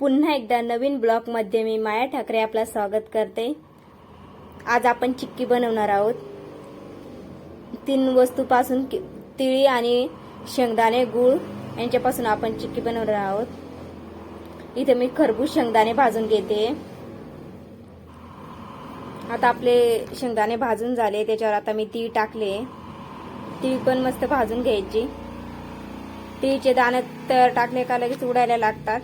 पुन्हा एकदा नवीन ब्लॉगमध्ये मी माया ठाकरे आपला स्वागत करते. आज आपण चिक्की बनवणार आहोत. तीन वस्तूपासून कि- तिळी आणि शेंगदाणे गूळ यांच्यापासून आपण चिक्की बनवणार आहोत. इथे मी खरबूज शेंगदाणे भाजून घेते. आता आपले शेंगदाणे भाजून झाले त्याच्यावर आता मी तीळ टाकले. तीळ पण मस्त भाजून घ्यायची. तिळीचे दाणे तर टाकले का लगेच उडायला लागतात.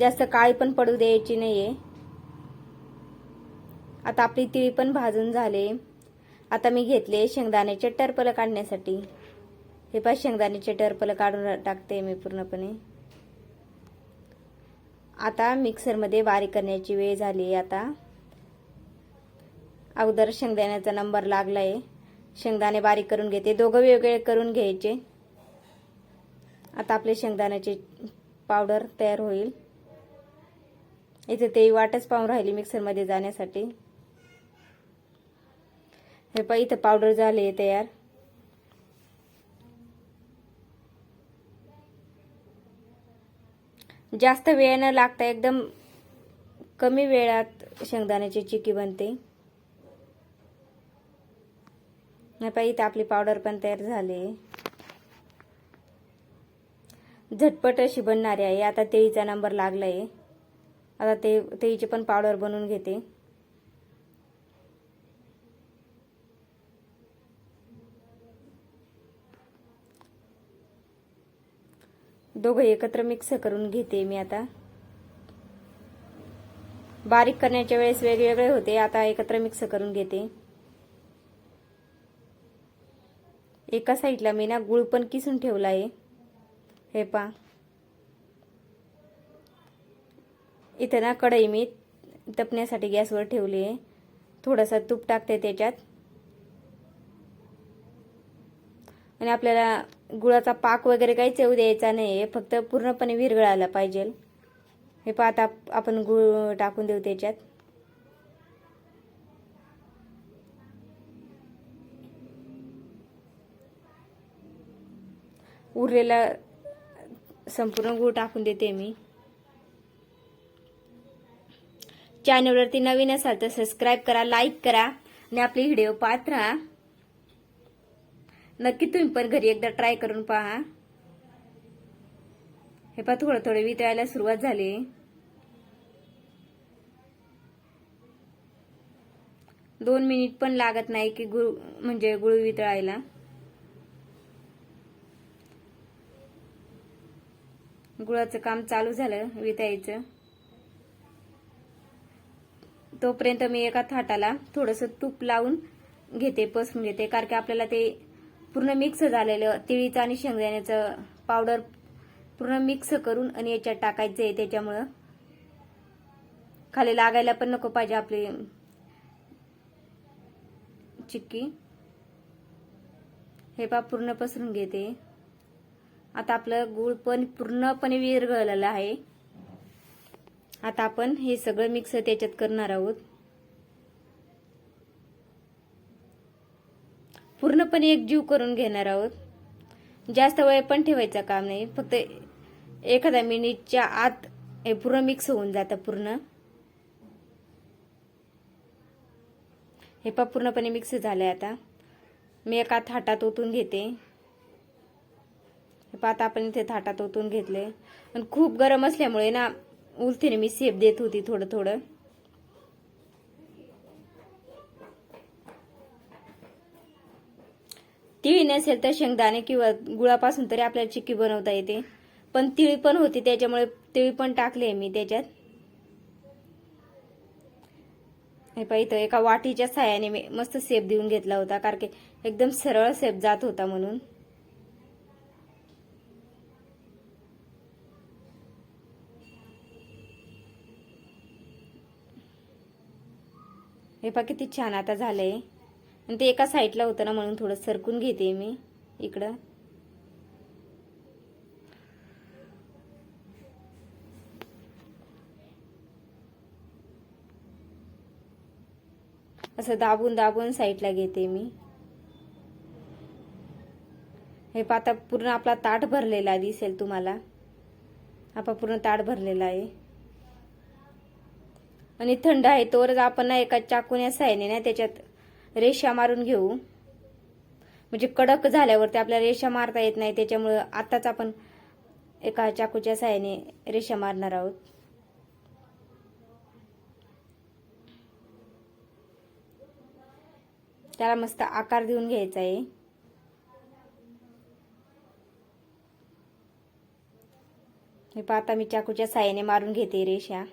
जास्त काळी पण पडू द्यायची नाहीये. आता आपली तिळी पण भाजून झाले. आता मी घेतले शेंगदाण्याचे टरपलं काढण्यासाठी. हे पा शेंगदाण्याचे टरपलं काढून टाकते मी पूर्णपणे. आता मिक्सरमध्ये बारीक करण्याची वेळ झाली आता. अगोदर शेंगदाण्याचा नंबर लागलाय. शेंगदाणे बारीक करून घेते. दोघं वेगळे करून घ्यायचे. आता आपले शेंगदाण्याचे पावडर तयार होईल. इथे ते वाटच पाहून राहिली मिक्सरमध्ये जाण्यासाठी. हे पहा इथं पावडर झाले तयार. जास्त वेळ न लागता एकदम कमी वेळात शेंगदाण्याची चिकी बनते. हे पहा इथं आपली पावडर पण तयार झाली झटपट अशी बनणारी आहे. आता तेळीचा नंबर लागलाय. आता ते तेळीची पण पावडर बनवून घेते. दोघं एकत्र मिक्स करून घेते मी आता. बारीक करण्याच्या वेळेस वेगवेगळे होते आता एकत्र मिक्स करून घेते. एका साईडला मी ना गुळ पण किसून ठेवला आहे. हे पा इथं ना कढई मी तपण्यासाठी गॅसवर ठेवली आहे. थोडंसं तूप टाकते त्याच्यात. आणि आपल्याला गुळाचा पाक वगैरे काहीच येऊ द्यायचा नाही आहे. फक्त पूर्णपणे विरघळायला पाहिजे. हे पाहता आपण गुळ टाकून देऊ त्याच्यात. उरलेला संपूर्ण गुळ टाकून देते मी. चॅनलवरती नवीन असाल तर सबस्क्राईब करा लाईक करा आणि आपले व्हिडिओ पाहत राहा. नक्की तुम्ही पण घरी एकदा ट्राय करून पहा. हे पहा थोडं थोडं वितळायला सुरुवात झाली. दोन मिनिट पण लागत नाही की गुळ म्हणजे गुळ वितळायला गुळाचं काम चालू झालं वितायचं तोपर्यंत मी एका थाटाला थोडंसं तूप लावून घेते पसरून घेते कारण की आपल्याला ते पूर्ण मिक्स झालेलं तिळीचं आणि शेंगदाण्याचं पावडर पूर्ण मिक्स करून आणि याच्यात टाकायचं आहे. त्याच्यामुळं खाली लागायला पण नको पाहिजे आपली चिक्की. हे पा पूर्ण पसरून घेते. आता आपलं गूळ पण पूर्णपणे विरघळलेलं आहे. आता आपण हे सगळं मिक्स त्याच्यात करणार आहोत. पूर्णपणे एकजीव करून घेणार आहोत. जास्त वेळ पण ठेवायचं काम नाही. फक्त एखाद्या मिनिटच्या आत हे पूर्ण मिक्स होऊन जातं पूर्ण. हे पण पूर्णपणे मिक्स झालंय आता. मी एका थाटात ओतून घेते. हे पाहता आपण इथे थाटात ओतून घेतले आणि खूप गरम असल्यामुळे ना उलथीने मी शेप देत होती थोडं थोडं. तिळी नसेल तर शेंगदाणे किंवा गुळापासून तरी आपल्याला चिक्की बनवता येते. पण तिळी पण होती त्याच्यामुळे तिळी पण टाकले मी त्याच्यात. हे पहा इथं एका वाटीच्या साह्याने मी मस्त सेप देऊन घेतला होता कारण की एकदम सरळ सेप जात होता म्हणून. हे पहा किती छान आता झालं आहे आणि ते एका साईडला होतं ना म्हणून थोडं सरकून घेते मी इकडं. असं दाबून दाबून साईडला घेते मी. हे पाता पूर्ण आपला ताट भरलेला दिसेल तुम्हाला. आपण पूर्ण ताट भरलेला आहे. आणि थंड आहे तोवरच आपण ना एका चाकून साह्याने ना त्याच्यात रेषा मारून घेऊ. म्हणजे कडक झाल्यावरती आपल्याला रेषा मारता येत नाही त्याच्यामुळं आत्ताच आपण एका चाकूच्या साहाय्याने रेषा मारणार आहोत. त्याला मस्त आकार देऊन घ्यायचा आहे. मी पाहता मी चाकूच्या साहाय्याने मारून घेते रेषा.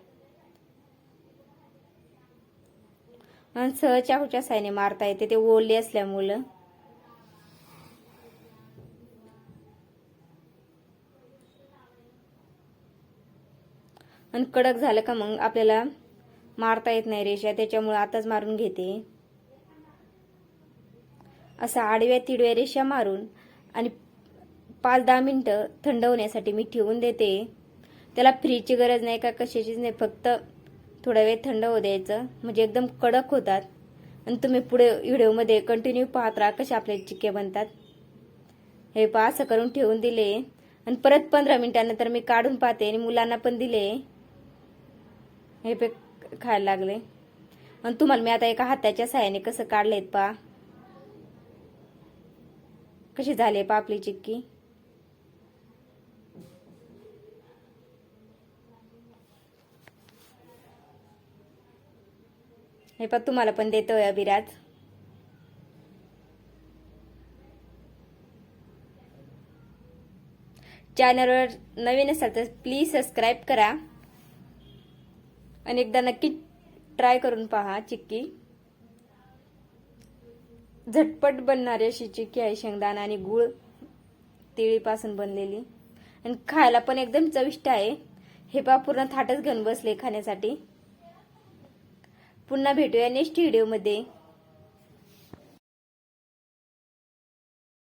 आणि सहज चाकूच्या साह्याने मारता येते ते ओले असल्यामुळं. आणि कडक झालं का मग आपल्याला मारता येत नाही रेषा त्याच्यामुळे आताच मारून घेते. असं आडव्या तिडव्या रेषा मारून आणि पाच दहा मिनटं थंड होण्यासाठी मी ठेवून देते. त्याला फ्रीजची गरज नाही का कशाचीच नाही फक्त थोडा वेळ थंड होऊ द्यायचं. म्हणजे एकदम कडक होतात. आणि तुम्ही पुढे व्हिडिओमध्ये कंटिन्यू पाहत राहा कसे आपले चिक्के बनतात. हे पहा असं करून ठेवून दिले. आणि परत पंधरा मिनिटानंतर मी काढून पाहते आणि मुलांना पण दिले. हे पे खायला लागले. आणि तुम्हाला मी आता एका हाताच्या साह्याने कसं काढलेत पा कशी झाली पा आपली चिक्की. हे पण तुम्हाला पण देतोय अभिराज. चॅनलवर नवीन असाल तर प्लीज सबस्क्राईब करा. आणि एकदा नक्की ट्राय करून पहा चिक्की. झटपट बनणारी अशी चिक्की आहे शेंगदाणा आणि गुळ तिळीपासून बनलेली. आणि खायला पण एकदम चविष्ट आहे. हे पा पूर्ण थाटच घेऊन बसले खाण्यासाठी. पुन्हा भेटूया नेक्स्ट व्हिडिओमध्ये.